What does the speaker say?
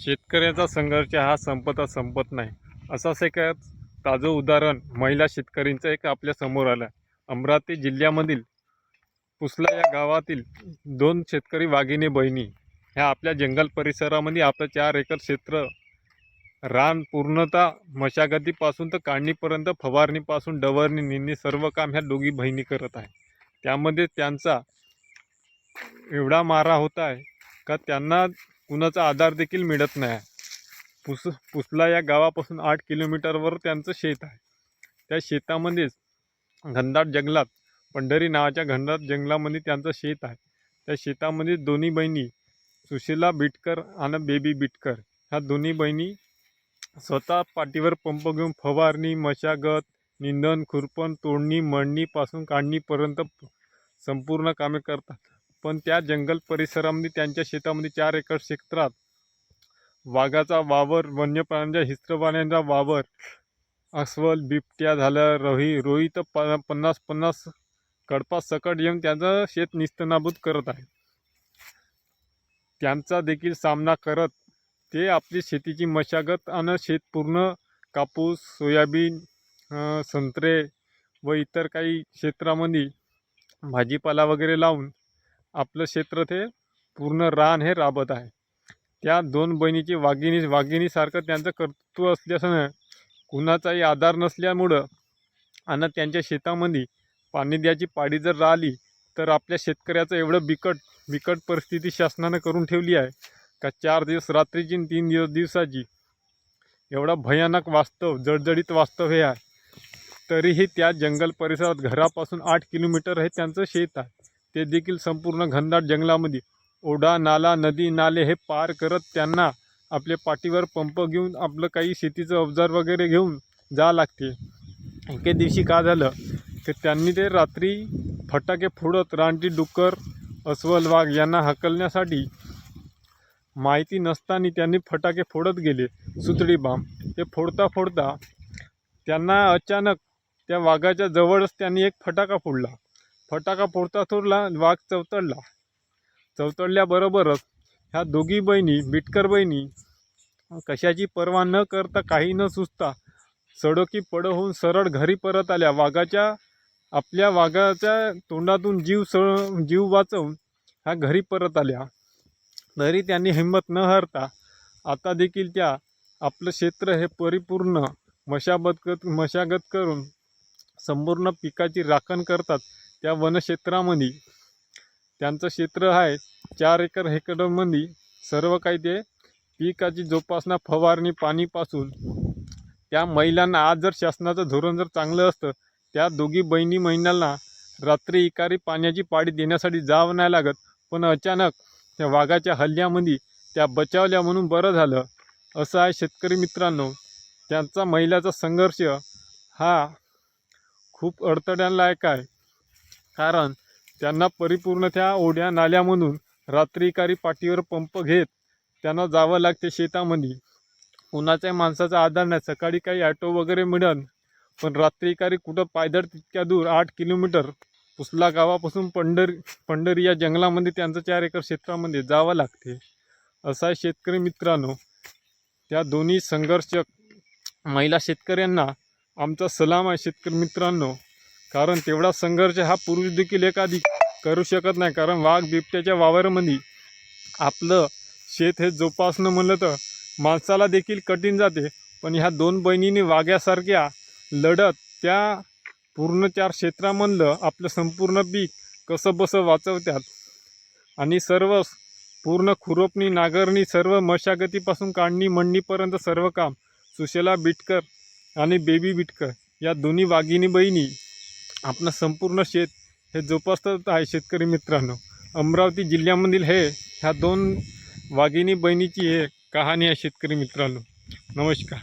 शेतकऱ्याचा संघर्ष हा संपता संपत नाही. असंच एक ताजं उदाहरण महिला शेतकरींचं एक आपल्यासमोर आलं. अमरावती जिल्ह्यामधील पुसला या गावातील दोन शेतकरी वाघिणी बहिणी ह्या आपल्या जंगल परिसरामध्ये आपलं चार एकर क्षेत्र रान पूर्णतः मशागतीपासून तर काढणीपर्यंत फवारणीपासून डवरणी निंदणी सर्व काम ह्या दोघी बहिणी करत आहे त्यामध्ये त्यांचा एवढा मारा होत आहे का त्यांना कुणाचा आधार देखील मिळत नाही. आहे पुस पुसला या गावापासून आठ किलोमीटरवर त्यांचं शेत आहे. त्या शेतामध्येच घनदाट जंगलात पंढरी नावाच्या घनदाट जंगलामध्ये त्यांचं शेत आहे. त्या शेतामध्ये दोन्ही बहिणी सुशीला बिटकर आणि बेबी बिटकर. ह्या दोन्ही बहिणी स्वतः पाठीवर पंप घेऊन फवारणी मशागत निंदण खुरपण तोडणी मळणीपासून काढणीपर्यंत संपूर्ण कामे करतात. पण त्या जंगल परिसरामध्ये त्यांच्या शेतामध्ये चार एकर क्षेत्रात वाघाचा वावर वन्य प्राण्यांच्या हिस्त्रवाण्यांचा वावर अस्वल बिबट्या झालं रोही रोही तर प पन्नास पन्नास कडपा सकट येऊन त्यांचं शेत निस्तनाबूत करत आहे. त्यांचा देखील सामना करत ते आपली शेतीची मशागत आणि शेत पूर्ण कापूस सोयाबीन संत्रे व इतर काही क्षेत्रामध्ये भाजीपाला वगैरे लावून आपलं क्षेत्र ते पूर्ण रान हे राबत आहे. त्या दोन बहिणीची वाघिणी वाघिणीसारखं त्यांचं कर्तृत्व असल्यासनं कुणाचाही आधार नसल्यामुळं आणि त्यांच्या शेतामध्ये पाणी द्यायची पाडी जर राहिली तर आपल्या शेतकऱ्याचं एवढं बिकट बिकट परिस्थिती शासनानं करून ठेवली आहे का चार दिवस रात्रीची आणि तीन दिवस दिवसाची एवढा भयानक वास्तव जडजडीत वास्तव हे आहे. तरीही त्या जंगल परिसरात घरापासून आठ किलोमीटर हे त्यांचं शेत आहे. ते देखील संपूर्ण घनदाट जंगलामध्ये. ओढा नाला नदी नाले हे पार करत त्यांना आपल्या पाठीवर पंप घेऊन आपलं काही शेतीचं अवजार वगैरे घेऊन जा लागते. एके दिवशी का झालं की त्यांनी ते रात्री फटाके फोडत रानटी डुक्कर अस्वल वाघ यांना हकलण्यासाठी माहिती नसताना त्यांनी फटाके फोडत गेले. सुतळी बांब ते फोडता फोडता त्यांना अचानक त्या वाघाच्या जवळच त्यांनी एक फटाका फोडला. फटाका फोडता फोडला वाघ चवतडला. चवतडल्याबरोबरच ह्या दोघी बहिणी बिटकर बहिणी कशाची पर्वा न करता काही न सुचता सडोकी पड होऊन सरळ घरी परत आल्या. वाघाच्या आपल्या वाघाच्या तोंडातून जीव स जीव वाचवून ह्या घरी परत आल्या. तरी त्यांनी हिंमत न हरता आता देखील त्या आपलं क्षेत्र हे परिपूर्ण मशाबत मशागत करून संपूर्ण पिकाची राखण करतात. त्या वनक्षेत्रामध्ये त्यांचं क्षेत्र आहे. चार एकर हेक्टरमध्ये सर्व काही ते पिकाची जोपासना फवारणी पाणीपासून त्या महिलांना आज जर शासनाचं धोरण जर चांगलं असतं त्या दोघी बहिणी महिलांना रात्री इकारी पाण्याची पाळी देण्यासाठी जावं नाही लागत. पण अचानक त्या वाघाच्या हल्ल्यामध्ये त्या बचावल्या म्हणून बरं झालं. असं आहे शेतकरी मित्रांनो. त्यांचा महिलाचा संघर्ष हा खूप अडथळ्यांलायक आहे. कारण त्यांना परिपूर्ण त्या ओढ्या नाल्यामधून रात्रीकारी पाठीवर पंप घेत त्यांना जावं लागते शेतामध्ये. उन्हाच्या माणसाचा आधार नाही. सकाळी काही ॲटो वगैरे मिळेल पण रात्रीकारी कुठं पायदळ तितक्या दूर आठ किलोमीटर पुसला गावापासून पंढर पंढरी या जंगलामध्ये त्यांचं चार एकर क्षेत्रामध्ये जावं लागते. असा शेतकरी मित्रांनो त्या दोन्ही संघर्षक महिला शेतकऱ्यांना आमचा सलाम आहे शेतकरी मित्रांनो. कारण तेवढा संघर्ष हा पुरुष देखील एखादी करू शकत नाही. कारण वाघ बिबट्याच्या वावरामध्ये आपलं शेत हे जोपासणं म्हणलं तर माणसाला देखील कठीण जाते. पण ह्या दोन बहिणींनी वाघ्यासारख्या लढत त्या पूर्ण चार क्षेत्रामधलं आपलं संपूर्ण पीक कसं बसं वाचवतात. आणि सर्व पूर्ण खुरपणी नागरणी सर्व मशागतीपासून काढणी मंडणीपर्यंत सर्व काम सुशेला बिटकर आणि बेबी बिटकर या दोन्ही वाघिणी बहिणी आपलं संपूर्ण शेत हे जोपासत आहे शेतकरी मित्रांनो. अमरावती जिल्ह्यामधील हे ह्या दोन वाघिणी बहिणीची हे कहाणी आहे शेतकरी मित्रांनो. नमस्कार.